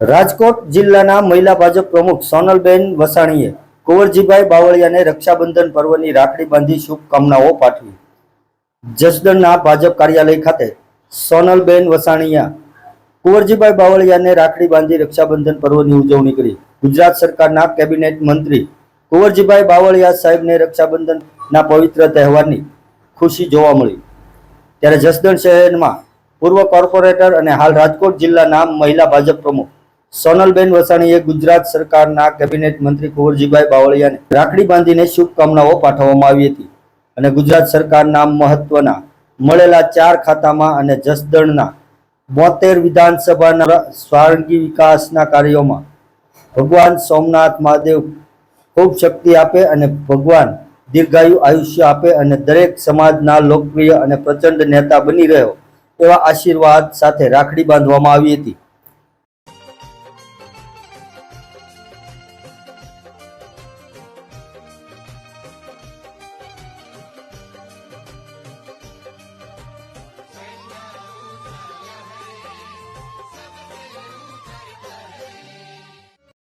રાજકોટ જિલ્લાના મહિલા ભાજપ પ્રમુખ સોનલબેન વસાણીએ કુંવરજીભાઈ બાવળિયાને રક્ષાબંધન પર્વની રાખડી બાંધી શુભકામનાઓ પાઠવી. જસદણના ભાજપ કાર્યાલય ખાતે સોનલબેન વસાણીયા કુંવરજીભાઈ બાવળિયાને રાખડી બાંધી રક્ષાબંધન પર્વની ઉજવણી કરી. ગુજરાત સરકારના કેબિનેટ મંત્રી કુંવરજીભાઈ બાવળિયા સાહેબને રક્ષાબંધનના પવિત્ર તહેવારની ખુશી જોવા મળી. ત્યારે જસદણ શહેરમાં પૂર્વ કોર્પોરેટર અને હાલ રાજકોટ જિલ્લાના મહિલા ભાજપ પ્રમુખ સોનલબેન વસાણીએ ગુજરાત સરકારના કેબિનેટ મંત્રી કુંવરજીભાઈ બાવળિયાને રાખડી બાંધીને શુભકામનાઓ પાઠવવામાં આવી હતી અને ગુજરાત સરકારના મહત્વના મળેલા ચાર ખાતામાં અને જસદણના બોતેર વિધાનસભાના સ્વાર્ગી વિકાસના કાર્યોમાં ભગવાન સોમનાથ મહાદેવ ખૂબ શક્તિ આપે અને ભગવાન દીર્ઘાયુ આયુષ્ય આપે અને દરેક સમાજના લોકપ્રિય અને પ્રચંડ નેતા બની રહ્યો એવા આશીર્વાદ સાથે રાખડી બાંધવામાં આવી હતી.